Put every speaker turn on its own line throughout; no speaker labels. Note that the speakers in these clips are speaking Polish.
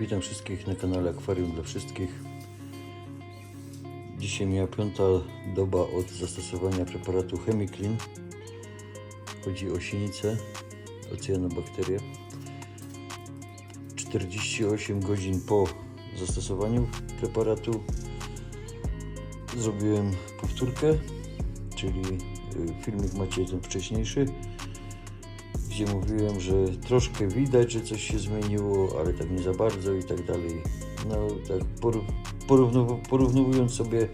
Witam wszystkich na kanale Akwarium dla Wszystkich. Dzisiaj miała piąta doba od zastosowania preparatu Chemiclean. Chodzi o sinicę, o cyanobakterię. 48 godzin po zastosowaniu preparatu zrobiłem powtórkę, czyli y, filmik macie ten wcześniejszy gdzie mówiłem, że troszkę widać, że coś się zmieniło, ale tak nie za bardzo i tak dalej. No tak poró- porównu- porównywując sobie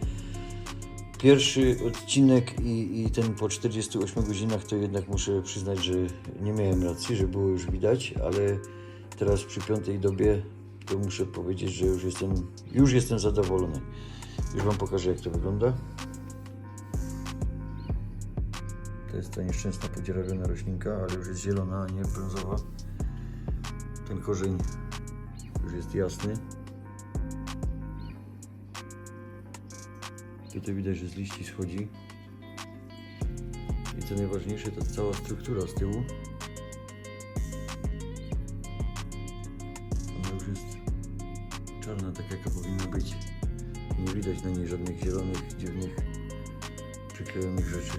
pierwszy odcinek i, i ten po 48 godzinach, to jednak muszę przyznać, że nie miałem racji, że było już widać, ale teraz przy piątej dobie to muszę powiedzieć, że już jestem, już jestem zadowolony. Już Wam pokażę jak to wygląda. To jest ta nieszczęsna podzierawiona roślinka, ale już jest zielona, a nie brązowa. Ten korzeń już jest jasny. Tutaj widać, że z liści schodzi. I co najważniejsze, to cała struktura z tyłu. Ona już jest czarna, tak jaka powinna być. Nie widać na niej żadnych zielonych, dziwnych, przyklejonych rzeczy.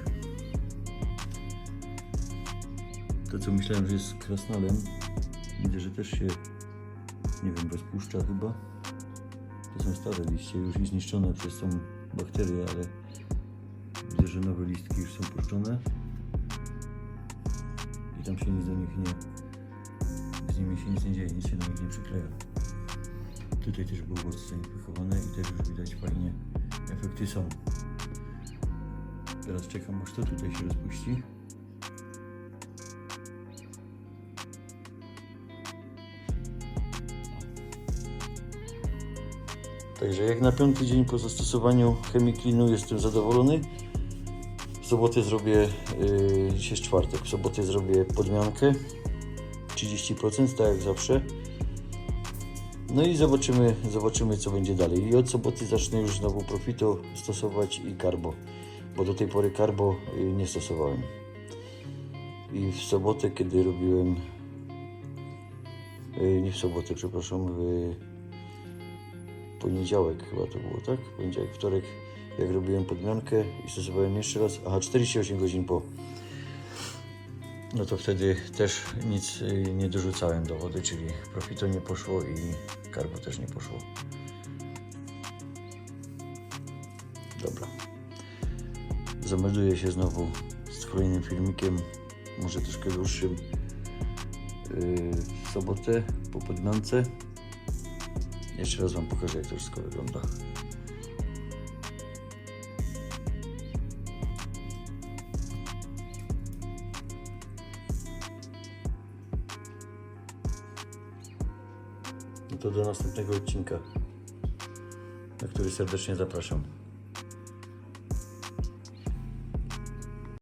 To co myślałem, że jest krasnalem, widzę, że też się, nie wiem, rozpuszcza chyba. To są stare liście, już i zniszczone przez tą bakterię, ale widzę, że nowe listki już są puszczone. I tam się nic do nich nie, z nimi się nic nie dzieje, nic się do nich nie przykleja. Tutaj też był odstęp wychowany i też już widać fajnie, efekty są. Teraz czekam, aż to tutaj się rozpuści. Także jak na piąty dzień po zastosowaniu chemiklinu jestem zadowolony. W sobotę zrobię, yy, dzisiaj jest czwartek, w sobotę zrobię podmiankę 30%, tak jak zawsze. No i zobaczymy, zobaczymy co będzie dalej. I od soboty zacznę już znowu Profito stosować i Carbo, bo do tej pory Carbo yy, nie stosowałem. I w sobotę, kiedy robiłem, yy, nie w sobotę, przepraszam, poniedziałek chyba to było, tak? Poniedziałek, wtorek, jak robiłem podmiankę i stosowałem jeszcze raz, aha, 48 godzin po. No to wtedy też nic y, nie dorzucałem do wody, czyli profito nie poszło i karbo też nie poszło. Dobra. Zamelduję się znowu z kolejnym filmikiem, może troszkę dłuższym, yy, w sobotę po podmiance. Jeszcze raz Wam pokażę, jak to wszystko wygląda. No to do następnego odcinka, na który serdecznie zapraszam.